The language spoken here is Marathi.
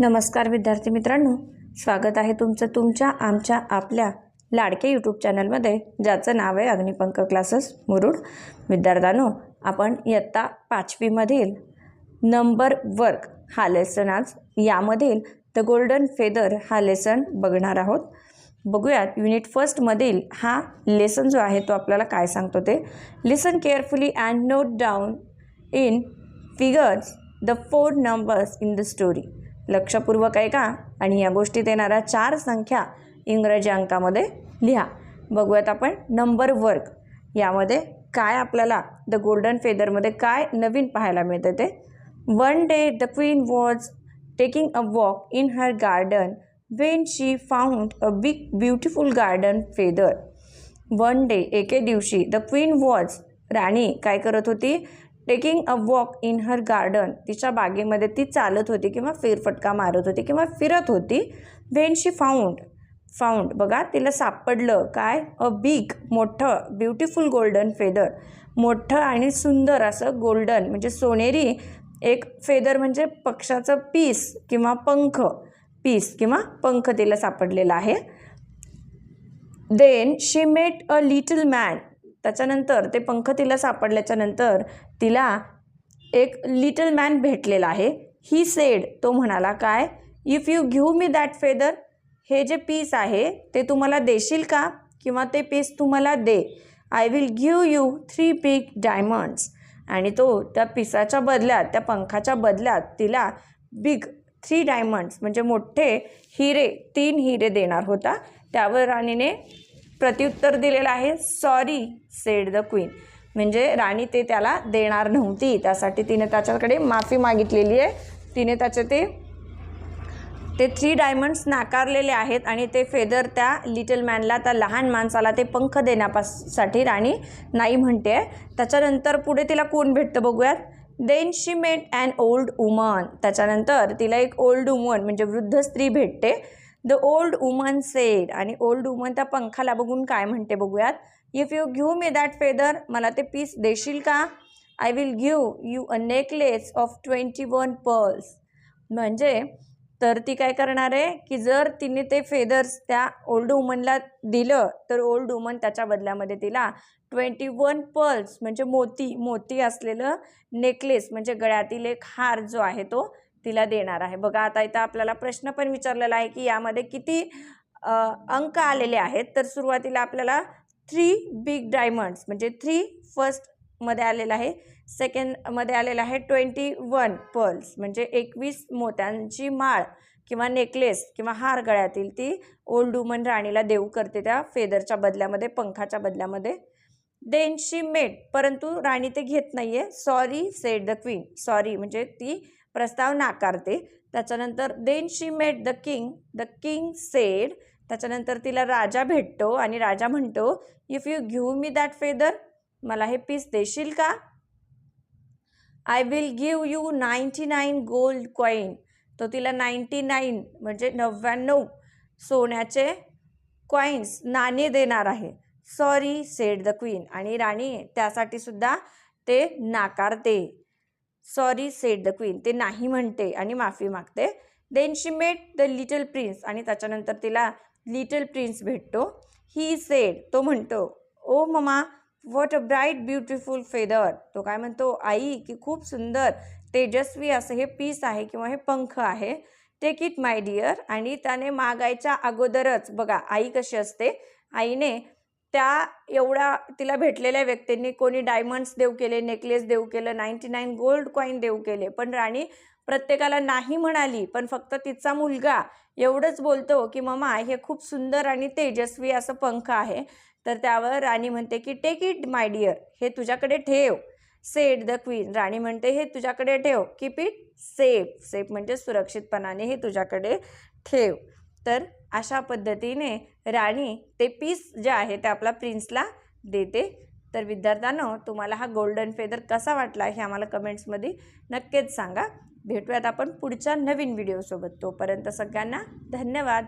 नमस्कार विद्यार्थी मित्रांनो स्वागत आहे तुमचं तुमच्या आमच्या आपल्या लाडक्या यूट्यूब चॅनलमध्ये ज्याचं नाव आहे अग्निपंख क्लासेस मुरुड. विद्यार्थ्यांनो आपण इयत्ता पाचवीमधील नंबर वर्क हा लेसन आज यामधील द गोल्डन फेदर हा लेसन बघणार आहोत. बघूयात युनिट फर्स्टमधील हा लेसन जो आहे तो आपल्याला काय सांगतो ते. Listen carefully and note down in figures the four numbers in the story लक्षपूर्वक आहे का आणि या गोष्टीत येणाऱ्या चार संख्या इंग्रजी अंकामध्ये लिहा. बघूयात आपण नंबर वर्क यामध्ये काय आपल्याला द गोल्डन फेदरमध्ये काय नवीन पाहायला मिळतं ते? One day the queen was taking a walk in her garden when she found a big beautiful garden feather. One day एके दिवशी द क्वीन वॉज राणी काय करत होती? Taking a walk in her garden तिच्या बागेमध्ये ती चालत होती किंवा फेरफटका मारत होती किंवा फिरत होती. वेन शी फाऊंड फाऊंड बघा तिला सापडलं. काय? अ बिग मोठं ब्युटिफुल गोल्डन फेदर मोठं आणि सुंदर असं गोल्डन म्हणजे सोनेरी एक फेदर म्हणजे पक्षाचं पीस किंवा पंख. पीस किंवा पंख तिला सापडलेला आहे. Then she met a little man त्याच्यानंतर ते पंख तिला सापडल्याच्या नंतर तिला एक लिटल मॅन भेटलेला आहे. ही सेड तो म्हणाला काय? इफ यू घेऊ मी दॅट फेदर हे जे पीस आहे ते तुम्हाला देशील का? किंवा ते पीस तुम्हाला दे. I will give you three big diamonds आणि तो त्या पिसाच्या बदल्यात त्या पंखाच्या बदल्यात तिला बिग थ्री डायमंड्स म्हणजे मोठे हिरे तीन हिरे देणार होता. त्यावर राणीने प्रत्युत्तर दिलेलं आहे सॉरी सेड द क्वीन म्हणजे राणी ते त्याला देणार नव्हती. त्यासाठी तिने त्याच्याकडे माफी मागितलेली आहे. तिने त्याचे ते ते थ्री डायमंड्स नाकारलेले आहेत आणि ते फेदर त्या लिटल मॅनला त्या लहान माणसाला ते पंख देण्यापासाठी राणी नाही म्हणते. आहे त्याच्यानंतर पुढे तिला कोण भेटतं बघूयात? Then she met and old woman त्याच्यानंतर तिला एक ओल्ड वुमन म्हणजे वृद्ध स्त्री भेटते. द ओल्ड वुमन सेड आणि ओल्ड वुमन त्या पंखाला बघून काय म्हणते बघूयात? इफ यू घेऊ मी दॅट फेदर मला ते पीस देशील का? I will give you a necklace of twenty one pearls म्हणजे तर ती काय करणार आहे? की जर तिने ते फेदर्स त्या ओल्ड वुमनला दिलं तर ओल्ड वुमन त्याच्या बदल्यामध्ये तिला ट्वेंटी वन पर्ल्स म्हणजे मोती मोती असलेलं नेकलेस म्हणजे गळ्यातील एक हार जो आहे तो तिला देणार आहे. बघा आता इथं आपल्याला प्रश्न पण विचारलेला आहे की यामध्ये किती अंक आलेले आहेत. तर सुरुवातीला आपल्याला थ्री बिग डायमंड्स म्हणजे थ्री फर्स्टमध्ये आलेलं आहे. सेकंडमध्ये आलेलं आहे ट्वेंटी वन पर्ल्स म्हणजे एकवीस मोत्यांची माळ किंवा नेकलेस किंवा हार गळ्यातील ती ओल्ड वुमन राणीला देऊ करते त्या फेदरच्या बदल्यामध्ये पंखाच्या बदल्यामध्ये. देन शी मेट परंतु राणी ते घेत नाही आहे sorry said the queen sorry म्हणजे ती प्रस्ताव नाकारते. त्याच्यानंतर then she met the king the king said त्याच्यानंतर तिला राजा भेटतो आणि राजा म्हणतो इफ यू घेऊ मी दॅट फेदर मला हे पीस देशील का? I will give you ninety nine gold coin तो तिला नाईंटी नाईन म्हणजे नव्याण्णव सोन्याचे कॉईन्स नाणे देणार आहे. सॉरी सेड द क्वीन आणि राणी त्यासाठी सुद्धा ते नाकारते. Sorry said the queen. ते नाही म्हणते आणि माफी मागते. Then she met the little prince आणि त्याच्यानंतर तिला लिटल प्रिन्स भेटतो. ही सेड तो म्हणतो ओ mama what a bright beautiful feather तो काय म्हणतो आई की खूप सुंदर तेजस्वी असं हे पीस आहे किंवा हे पंख आहे. टेक इट माय डिअर आणि त्याने मागायच्या अगोदरच बघा आई कशी असते? आईने त्या एवढ्या तिला भेटलेल्या व्यक्तींनी कोणी डायमंड्स देऊ केले नेकलेस देऊ केलं नाईंटी नाईन गोल्ड कॉईन देऊ केले. पण राणी प्रत्येकाला नाही म्हणाली पण फक्त तिचा मुलगा एवढंच बोलतो की ममा हे खूप सुंदर आणि तेजस्वी असं पंख आहे. तर त्यावर राणी म्हणते की टेक इट माय डिअर हे तुझ्याकडे ठेव. सेट द क्वीन राणी म्हणते हे तुझ्याकडे ठेव. कीप इट सेफ सेफ म्हणजे सुरक्षितपणाने हे तुझ्याकडे ठेव. तर अशा पद्धतीने राणी ते पीस जे आहे ते आपला प्रिन्सला देते. तर विद्यार्थ्यांनो तुम्हाला हा गोल्डन फेदर कसा वाटला हे आम्हाला कमेंट्समध्ये नक्कीच सांगा. भेटूयात आपण पुढच्या नवीन व्हिडिओसोबत तोपर्यंत सगळ्यांना धन्यवाद.